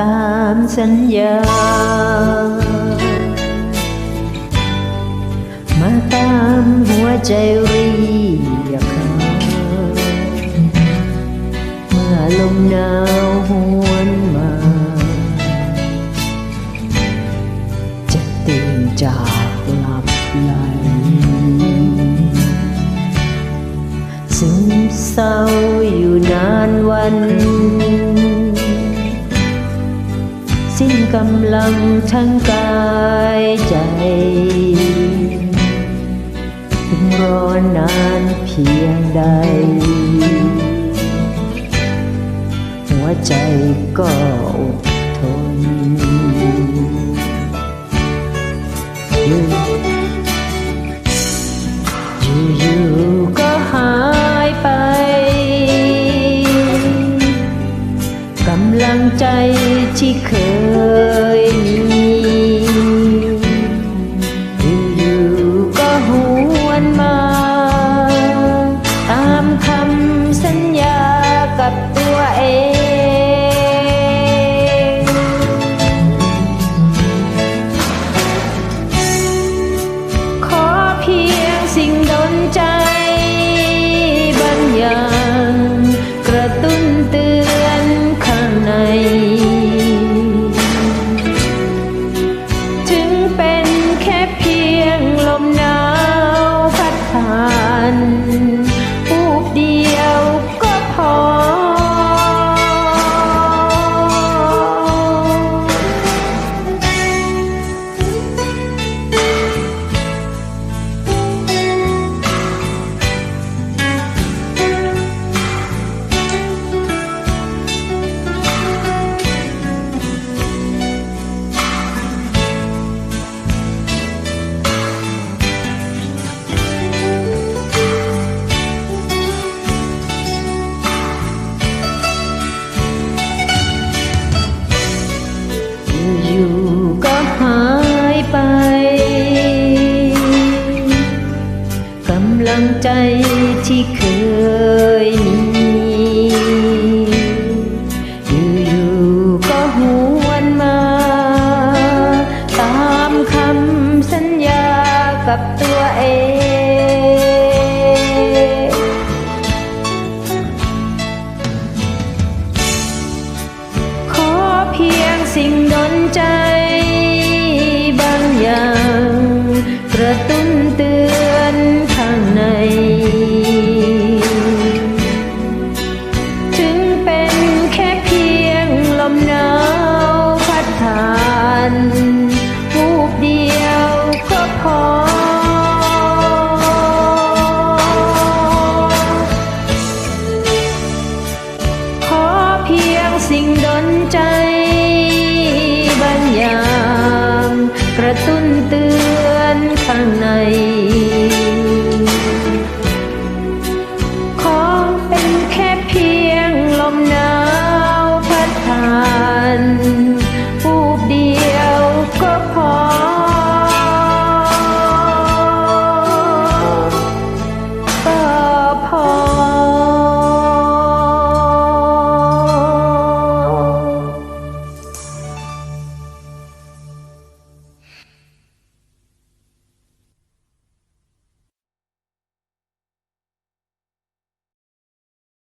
ตามสัญญา มาตามหัวใจเรียกหาเมื่อลมหนาวหวนมา จะตื่นจากหลับไหลซึมเศร้าอยู่นานวัน สิ้นกำลังทั้งกายใจ ถึงรอนานเพียงใด หัวใจก็อดา กับตัวเองขอเพียงสิ่งดนใจ